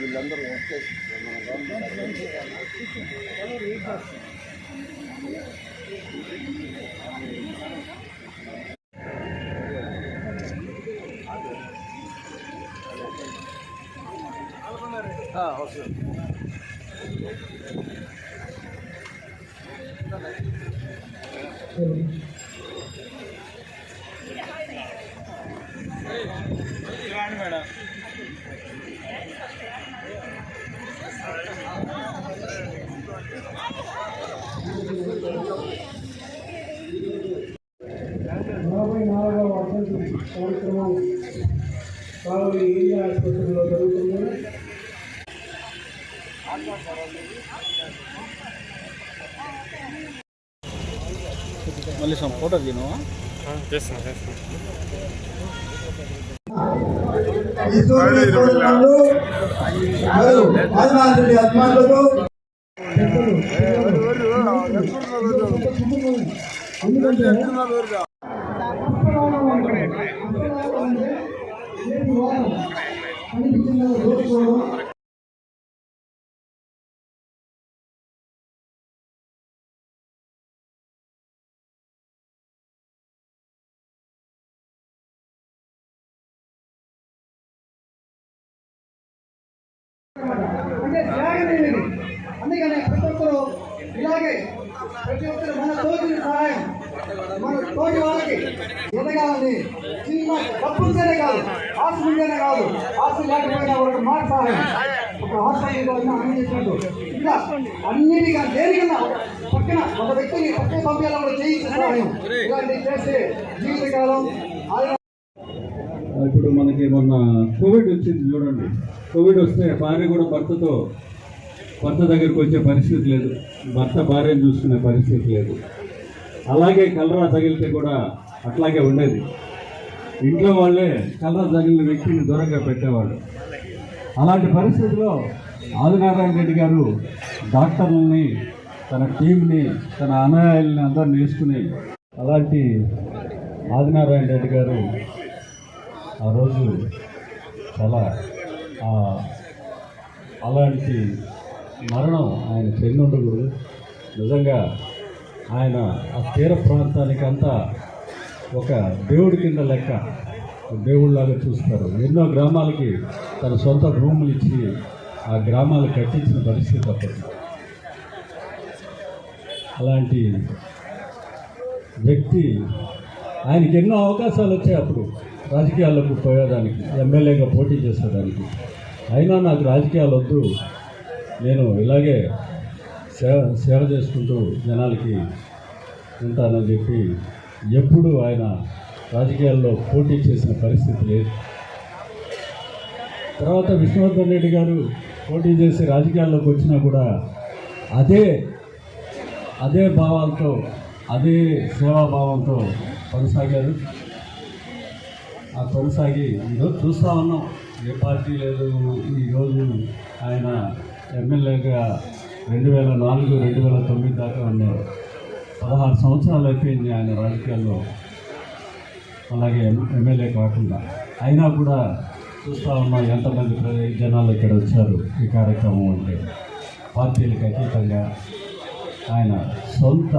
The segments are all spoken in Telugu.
వీళ్ళందరూ వచ్చేసి నలభై నాలుగవ వర్ధంతి కార్యక్రమం కావలి ఏరియా ఆసుపత్రిలో జరుగుతుంది. సమ్ ఫోటో తీనవా చేస్తున్నా అంటే త్యాగం అనేది అందుకనే ప్రతి ఒక్కరు ఇలాగే ప్రతి ఒక్కరు మన తోటి సహాయం మన తోటి వాళ్ళకి ఎదగాలని. చిన్న డబ్బు ఉంటేనే కాదు ఆస్తి ఉంటేనే కాదు ఆస్తి లేకపోయినా వాళ్ళకి మాట సహాయం. ఒక హాస్పిటల్ అన్ని చెప్పినట్టు ఇంకా అన్నిటిగా దేనికన్నా పక్కన ఒక వ్యక్తిని పక్కన పంపేలా కూడా చేయించే సహాయం. ఇలాంటివి చేస్తే జీవితకాలం ఇప్పుడు మనకి మొన్న కోవిడ్ వచ్చింది చూడండి. కోవిడ్ వస్తే భార్య కూడా భర్తతో భర్త దగ్గరికి వచ్చే పరిస్థితి లేదు. భర్త భార్యను చూసుకునే పరిస్థితి లేదు. అలాగే కలరా తగిలితే కూడా అట్లాగే ఉండేది. ఇంట్లో వాళ్ళే కలరా తగిలిన వ్యక్తిని దూరంగా పెట్టేవాళ్ళు. అలాంటి పరిస్థితిలో ఆదినారాయణ రెడ్డి గారు డాక్టర్లని తన టీంని తన అనాయాలని అందరిని వేసుకుని అలాంటి ఆదినారాయణ రెడ్డి గారు ఆ రోజు చాలా అలాంటి మరణం ఆయన చెంది నిజంగా ఆయన ఆ తీర ప్రాంతానికి అంతా ఒక దేవుడి కింద లెక్క దేవుళ్ళలాగా చూస్తారు. ఎన్నో గ్రామాలకి తన సొంత రూములు ఇచ్చి ఆ గ్రామాలు కట్టించిన పరిస్థితి అప్పటి అలాంటి వ్యక్తి ఆయనకి ఎన్నో అవకాశాలు వచ్చాయి అప్పుడు. రాజకీయాల్లోకి పోయేదానికి ఎమ్మెల్యేగా పోటీ చేసేదానికి. అయినా నాకు రాజకీయాలు వద్దు. నేను ఇలాగే సేవ సేవ చేసుకుంటూ జనాలకి ఉంటానని చెప్పి ఎప్పుడూ ఆయన రాజకీయాల్లో పోటీ చేసిన పరిస్థితి లేదు. తర్వాత విష్ణువర్ధన్ రెడ్డి గారు పోటీ చేసి రాజకీయాల్లోకి వచ్చినా కూడా అదే అదే భావాలతో అదే సేవాభావంతో కొనసాగారు. ఆ కొనసాగి ఈరోజు చూస్తూ ఉన్నాం. ఏ పార్టీ లేదు. ఈరోజు ఆయన ఎమ్మెల్యేగా రెండు వేల నాలుగు రెండు వేల తొమ్మిది దాకా ఉన్నారు పదహారు సంవత్సరాలు అయిపోయింది ఆయన రాజకీయాల్లో. అలాగే ఎమ్మెల్యే కాకుండా. అయినా కూడా చూస్తూ ఉన్నాం ఎంతమంది జనాలు ఇక్కడ వచ్చారు ఈ కార్యక్రమం అంటే. పార్టీలకు అతీతంగా ఆయన సొంత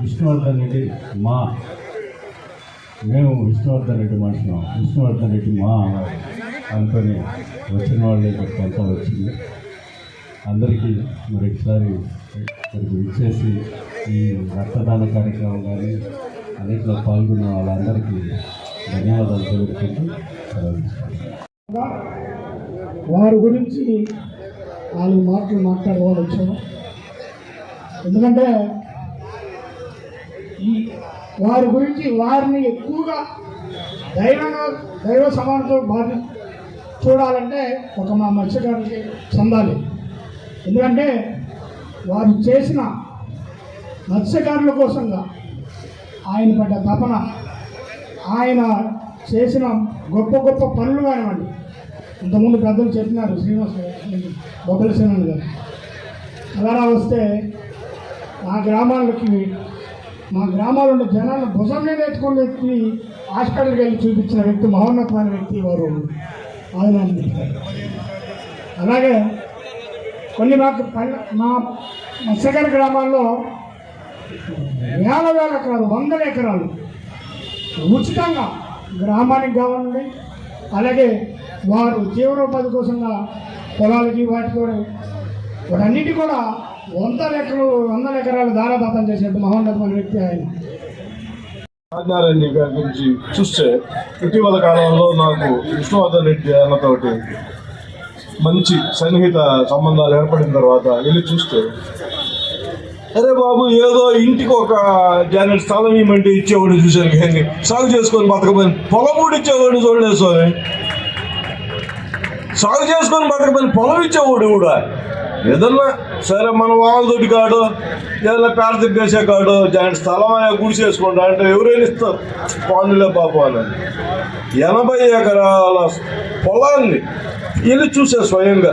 విష్ణువర్ధన్ రెడ్డి మా. మేము విష్ణువర్ధన్ రెడ్డి మనుషులం. విష్ణువర్ధన్ రెడ్డి మా అనుకొని వచ్చిన వాళ్ళే కొంత వచ్చింది. అందరికీ మరి ఒకసారి ఇక్కడికి ఇచ్చేసి ఈ రక్తదాన కార్యక్రమం కానీ అన్నింటిలో పాల్గొన్న వాళ్ళందరికీ ధన్యవాదాలు తెలుపుకుంటూ వారి గురించి నాలుగు మాటలు మాట్లాడుకోవాలి ఎందుకంటే వారి గురించి వారిని ఎక్కువగా దైవంగా దైవ సమానంతో భావి చూడాలంటే ఒక మా మత్స్యకారులకి చెందాలి. ఎందుకంటే వారు చేసిన మత్స్యకారుల కోసంగా ఆయన పడ్డ తపన ఆయన చేసిన గొప్ప గొప్ప పనులు కానివ్వండి. ఇంతకుముందు పెద్దలు చెప్పినారు శ్రీనివాస బొబ్బల సేనన్ గారు. అలా వస్తే మా గ్రామాలకి మా గ్రామాల్లో ఉన్న జనాలను భుజం మీద ఎత్తుకుని వ్యక్తి హాస్పిటల్కి వెళ్ళి చూపించిన వ్యక్తి మహోన్నతమైన వ్యక్తి వారు ఆయన అలాగే కొన్ని మాకు పల్లె మా మత్స్యకార గ్రామాల్లో వేల వేల ఎకరాలు వందల ఎకరాలు ఉచితంగా గ్రామానికి కావాలండి. అలాగే వారు జీవనోపాధి కోసంగా పొలాలకి వాటి కూడా వాటన్నిటి కూడా వందల ఎకరాలు వందల ఎకరాలు దారాదాతం చేసే మహోన్నతమైన వ్యక్తి ఆయన. రాజనారాయణ గారి గురించి చూస్తే ఇటీవల కాలంలో నాకు విష్ణువర్ధన్ రెడ్డి అన్నతోటి మంచి సన్నిహిత సంబంధాలు ఏర్పడిన తర్వాత వెళ్ళి చూస్తే అరే బాబు ఏదో ఇంటికి ఒక జానెట్ స్థలం ఇవ్వమంటే ఇచ్చేవాడిని చూశాను కానీ సాగు చేసుకొని బతకమని పొలం కూడా ఇచ్చేవాడు చూడలేదు సాగు చేసుకొని బతకమని పొలం ఇచ్చేవాడు కూడా. ఏదన్నా సరే మన వాళ్ళతోటి కాడు ఏదైనా పేడ తిప్పేసే కాడు జాయింట్ స్థలం గుడి చేసుకుంటా అంటే ఎవరైనా ఇస్తారు. పానులే పాపం అని ఎనభై ఎకరాల పొలాన్ని వెళ్ళి చూసే స్వయంగా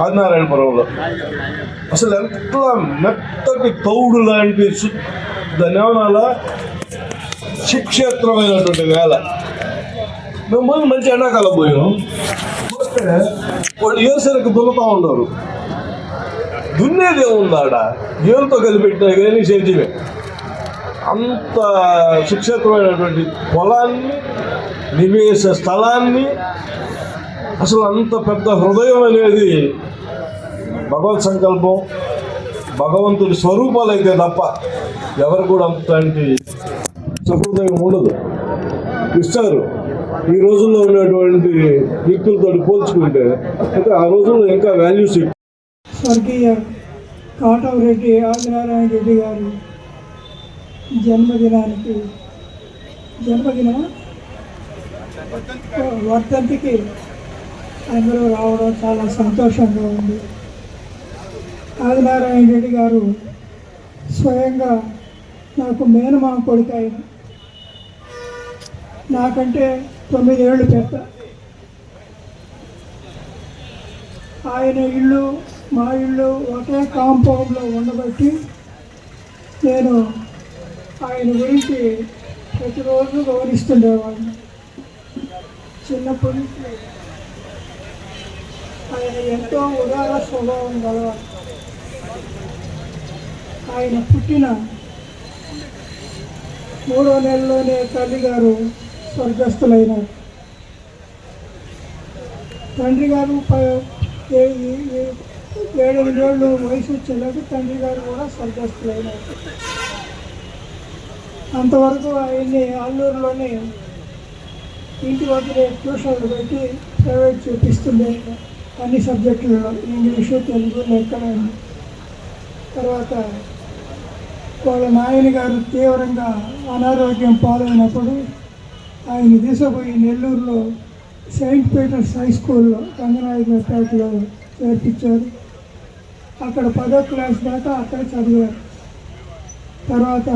ఆదినారాయణపురంలో. అసలు ఎంత మెత్తటి తౌడు లాంటి దాని దాన్ని ఏమనాలా సుక్షేత్రమైనటువంటి మేము మంచి ఎండాకాలం పోయాం పోతే వాళ్ళు ఏసరికి దున్నుతా ఉండరు దున్నేది ఏముందాడ ఏళ్ళతో కలిపెట్టినా కానీ సేద్యమే అంత సుక్షేత్రమైనటువంటి పొలాన్ని నివేశ స్థలాన్ని అసలు అంత పెద్ద హృదయం అనేది భగవత్ సంకల్పం భగవంతుడి స్వరూపాలు అయితే తప్ప ఎవరు కూడా అంతటి సహృదయం ఉండదు. ఇస్తారు. ఈ రోజుల్లో ఉన్నటువంటి వ్యక్తులతో పోల్చుకుంటే అయితే ఆ రోజుల్లో ఇంకా వాల్యూస్ స్వర్గీయ కాటవరెడ్డి ఆదినారాయణ రెడ్డి గారు జన్మదినానికి జన్మదిన వర్ధంతికి అందరూ రావడం చాలా సంతోషంగా ఉంది. ఆదినారాయణ రెడ్డి గారు స్వయంగా నాకు మేనమా కొడుకు ఆయన నాకంటే తొమ్మిది ఏళ్ళు పెద్ద. ఆయన ఇల్లు మా ఇల్లు ఒకే కాంపౌండ్లో ఉండబట్టి నేను ఆయన గురించి ప్రతిరోజు గౌరవిస్తుండేవాడిని చిన్నప్పటి నుంచి ఆయన ఎంతో ఉదార స్వభావం గలవాడు. ఆయన పుట్టిన మూడో నెలలోనే తల్లిగారు స్వర్గస్థులైన తండ్రి గారు ఏ- ఏడెనిమిది రోజులు వయసు వచ్చేలాగా తండ్రి గారు కూడా స్వర్గస్థులైనారు అంతవరకు ఆయన్ని ఆలూరులోనే ఇంటి వద్దనే ట్యూషన్లు పెట్టి ప్రైవేట్ చూపిస్తుండే అన్ని సబ్జెక్టులలో ఇంగ్లీషు తెలుగు లెక్కలు తర్వాత వాళ్ళ నాయన గారు తీవ్రంగా అనారోగ్యం పాలైనప్పుడు ఆయన తీసుకుపోయి నెల్లూరులో సెయింట్ పీటర్స్ హై స్కూల్లో రంగనాయకపేటలో చేర్పించారు అక్కడ పదో క్లాస్ దాకా అక్కడ చదివారు. తర్వాత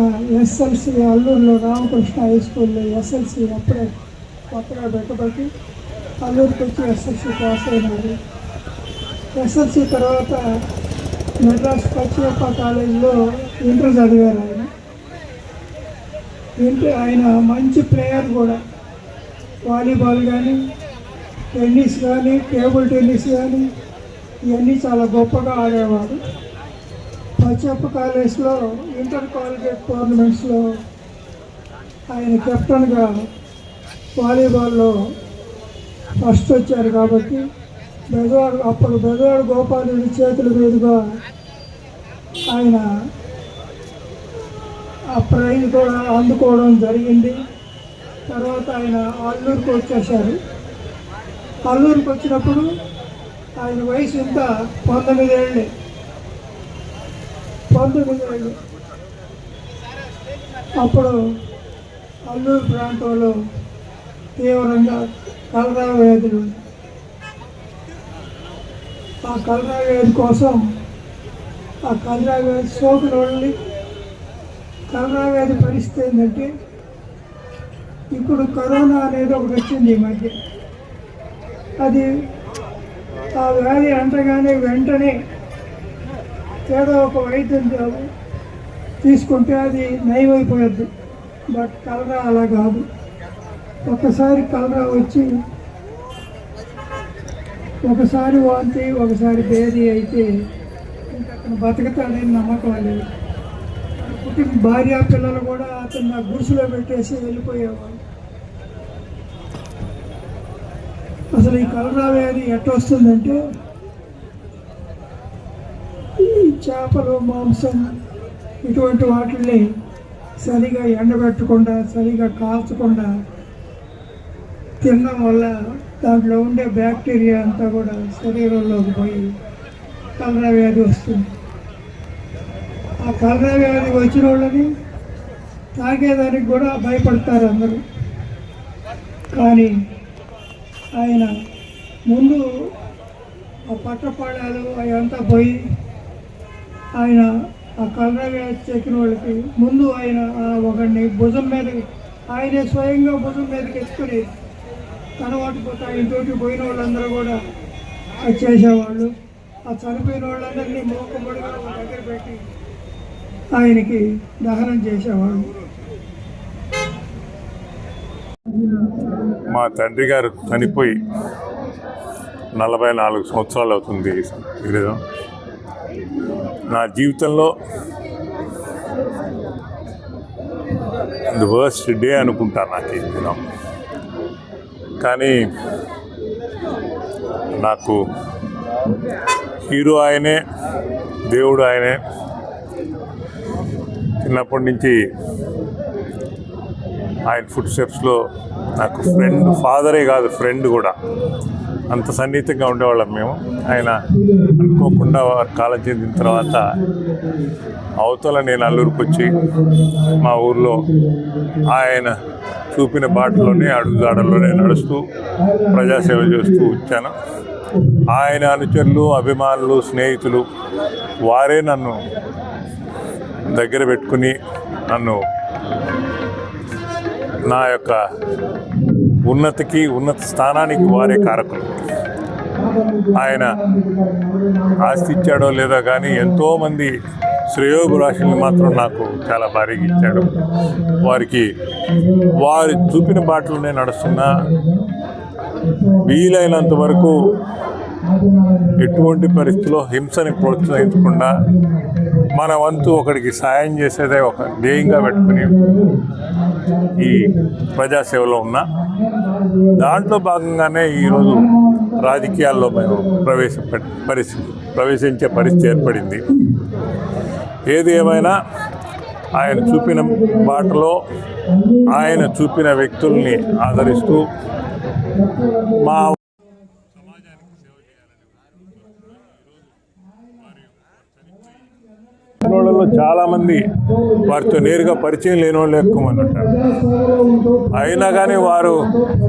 ఎస్ఎల్సి అల్లూరులో రామకృష్ణ హై స్కూల్లో ఎస్ఎల్సి అప్పుడే కొత్తగా పెట్టబట్టి అల్లూరుకి వచ్చి ఎస్ఎల్సి పాస్ అయినారు. ఎస్ఎల్సి తర్వాత మెడ్రాస్ పచ్చియప్ప కాలేజీలో ఇంటర్ చదివారు ఆయన. వింటే ఆయన మంచి ప్లేయర్ కూడా. వాలీబాల్ కానీ టెన్నిస్ కానీ టేబుల్ టెన్నిస్ కానీ ఇవన్నీ చాలా గొప్పగా ఆడేవాడు పచ్చప్ప కాలేజ్లో ఇంటర్ కాలేజ్ టోర్నమెంట్స్లో ఆయన కెప్టెన్గా వాలీబాల్లో ఫస్ట్ వచ్చారు కాబట్టి బెదవాడు అప్పుడు బెజవాడ గోపాలుడి చేతుల మీదుగా ఆయన ఆ ప్రైజ్ కూడా అందుకోవడం జరిగింది. తర్వాత ఆయన అల్లూరుకు వచ్చేసారు అల్లూరుకు వచ్చినప్పుడు ఆయన వయసు ఎంత? పంతొమ్మిది ఏళ్ళే. పంతొమ్మిది ఏళ్ళు. అప్పుడు అల్లూరు ప్రాంతంలో తీవ్రంగా కలరా వ్యాధులు ఆ కలరా వ్యాధి కోసం ఆ కలరా వ్యాధి సోకిన వాళ్ళని కలరా వ్యాధి పరిస్థితి ఏంటంటే ఇప్పుడు కరోనా అనేది ఒకటి వచ్చింది ఈ మధ్య. అది ఆ వ్యాధి అంటగానే వెంటనే ఏదో ఒక వైద్యం తీసుకుంటే అది నయమైపోయద్దు. బట్ కలరా అలా కాదు. ఒకసారి కలరా వచ్చి ఒకసారి వాంతి ఒకసారి భేది అయితే ఇంకా అతను బతుకుతాడని నమ్మకం లేదు భార్య పిల్లలు కూడా అతను నా గుడిసెలో పెట్టేసి వెళ్ళిపోయేవాడు అసలు ఈ కలరా వ్యాధి ఎట్టొస్తుందంటే ఈ చేపలు మాంసం ఇటువంటి వాటిని సరిగా ఎండబెట్టకుండా సరిగా కాల్చకుండా తినడం వల్ల దాంట్లో ఉండే బ్యాక్టీరియా అంతా కూడా శరీరంలోకి పోయి కలరా వ్యాధి వస్తుంది. ఆ కలరా వ్యాధి వచ్చిన వాళ్ళని తాగేదానికి కూడా భయపడతారు అందరూ. కానీ ఆయన ముందు ఆ పట్టపాడాలు అవంతా పోయి ఆయన ఆ కలరా వ్యాధి చెక్కిన వాళ్ళకి ముందు ఆయన ఆ ఒకడిని భుజం మీద ఆయనే స్వయంగా భుజం మీదకి ఎత్తుకుని కనవాటి పోతే ఆయన తోటి పోయిన వాళ్ళందరూ కూడా చేసేవాళ్ళు. ఆ చనిపోయిన వాళ్ళందరినీ మోకమ్మడిగా దగ్గర పెట్టి ఆయనకి దహనం చేసేవాడు. మా తండ్రి గారు చనిపోయి నలభై నాలుగు సంవత్సరాలు అవుతుంది ఈరోజు నా జీవితంలో ది వర్స్ట్ డే అనుకుంటా నాకు ఈ దినం. కానీ నాకు హీరో ఆయనే దేవుడు ఆయనే చిన్నప్పటి నుంచి ఆయన ఫుడ్ స్టెప్స్లో నాకు ఫ్రెండ్ ఫాదరే కాదు ఫ్రెండ్ కూడా. అంత సన్నిహితంగా ఉండేవాళ్ళం మేము. ఆయన అనుకోకుండా కాలం చెందిన తర్వాత అవతల నేను అల్లూరుకు వచ్చి మా ఊర్లో ఆయన చూపిన బాటలోనే అడుగుదాడల్లోనే నడుస్తూ ప్రజాసేవ చేస్తూ వచ్చాను. ఆయన అనుచరులు అభిమానులు స్నేహితులు వారే నన్ను దగ్గర పెట్టుకుని నన్ను నా యొక్క ఉన్నతికి ఉన్నత స్థానానికి వారే కారకులు. ఆయన ఆస్తి ఇచ్చాడో లేదో కానీ ఎంతోమంది శ్రేయోభిలాషుల్ని మాత్రం నాకు చాలా భారీగా ఇచ్చాడు. వారికి వారి చూపిన బాటలోనే నడుస్తున్నా వీలైనంత వరకు ఎటువంటి పరిస్థితిలో హింసని ప్రోత్సహించకుండా మన వంతు ఒకడికి సాయం చేసేదే ఒక ధ్యేయంగా పెట్టుకుని ఈ ప్రజాసేవలో ఉన్నా దాంట్లో భాగంగానే ఈరోజు రాజకీయాల్లో మేము ప్రవేశ పరిస్థితి ప్రవేశించే పరిస్థితి ఏర్పడింది. ఏది ఏమైనా ఆయన చూపిన బాటలో ఆయన చూపిన వ్యక్తుల్ని ఆదరిస్తూ మా వాళ్ళలో చాలామంది వారితో నేరుగా పరిచయం లేని వాళ్ళు ఎక్కువ మంది ఉంటారు. అయినా కానీ వారు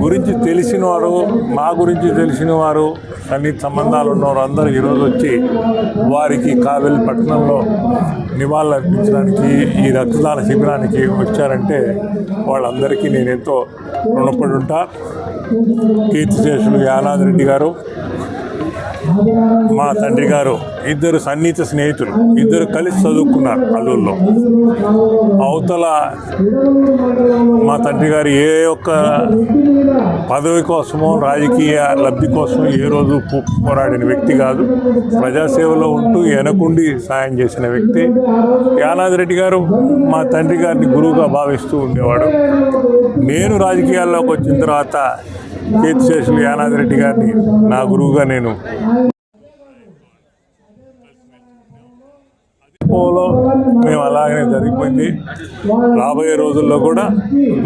గురించి తెలిసిన వారు మా గురించి తెలిసిన వారు సన్నిహిత సంబంధాలు ఉన్నవారు అందరూ ఈరోజు వచ్చి వారికి కావలి పట్టణంలో నివాళులు అర్పించడానికి ఈ రక్తదాన శిబిరానికి వచ్చారంటే వాళ్ళందరికీ నేను ఎంతో రుణపడి ఉంటా. కీర్తిశేషులు యానాది రెడ్డి గారు మా తండ్రి గారు ఇద్దరు సన్నిహిత స్నేహితులు ఇద్దరు కలిసి చదువుకున్నారు అల్లూరులో. అవతల మా తండ్రి గారు ఏ ఒక్క పదవి కోసమో రాజకీయ లబ్ధి కోసం ఏ రోజు పోరాడిన వ్యక్తి కాదు. ప్రజాసేవలో ఉంటూ వెనకుండి సాయం చేసిన వ్యక్తి. యానాది రెడ్డి గారు మా తండ్రి గారిని గురువుగా భావిస్తూ ఉండేవాడు. నేను రాజకీయాల్లోకి వచ్చిన తర్వాత కీర్తిశేషులు యానాది రెడ్డి గారిని నా గురువుగా నేను పోలో మేము అలాగనే జరిగిపోయింది. రాబోయే రోజుల్లో కూడా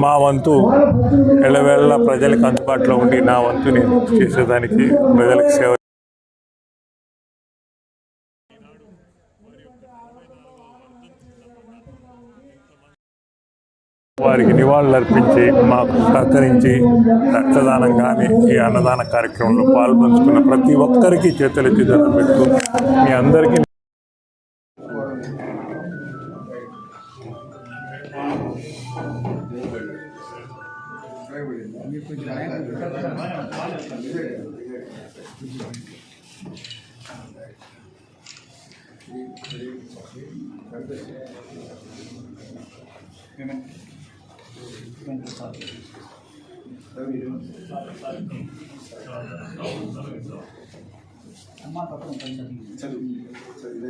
మా వంతు ఎల్లవేళ ప్రజలకు అందుబాటులో ఉండి నా వంతు నేను చేసేదానికి ప్రజలకు సేవ వారికి నివాళులు అర్పించి మాకు సహకరించి రక్తదానం కానీ ఈ అన్నదాన కార్యక్రమంలో పాల్పంచుకున్న ప్రతి ఒక్కరికి చేతులెత్తి దండం పెడుతూ మీ అందరికీ చదువు చదువు